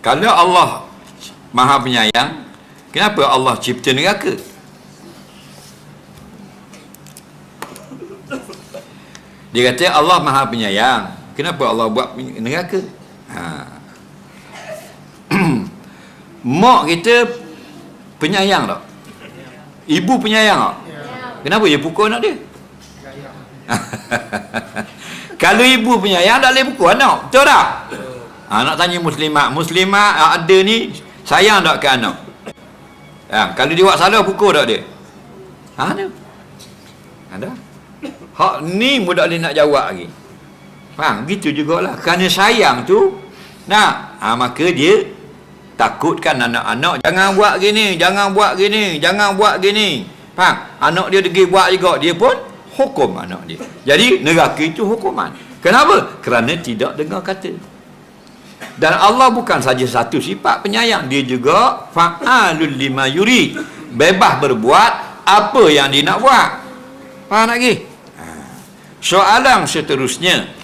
Kalau Allah Maha penyayang, kenapa Allah cipta neraka? Dia kata Allah Maha penyayang. Kenapa Allah buat neraka? Ha. Mak kita penyayang tak? Ibu penyayang tak? Kenapa dia pukul anak dia? Kalau ibu penyayang tak boleh pukul anak. Betul tak? Ha, nak tanya muslimat. Muslimat ah, ada ni sayang tak ke anak? Ha, kalau dia buat salah pukul tak dia? Ha, ada. Ada. Hak ni mudah boleh nak jawab lagi. Faham? Gitu jugalah. Kerana sayang tu, nak. Ha, maka dia takutkan anak-anak. Jangan buat gini, jangan buat gini, jangan buat gini. Faham? Anak dia pergi buat juga. Dia pun hukum anak dia. Jadi, neraka itu hukuman. Kenapa? Kerana tidak dengar kata. Dan Allah bukan saja satu sifat penyayang. Dia juga fa'alul lima yuri. Bebas berbuat apa yang dia nak buat. Faham lagi? Ha. Soalan seterusnya.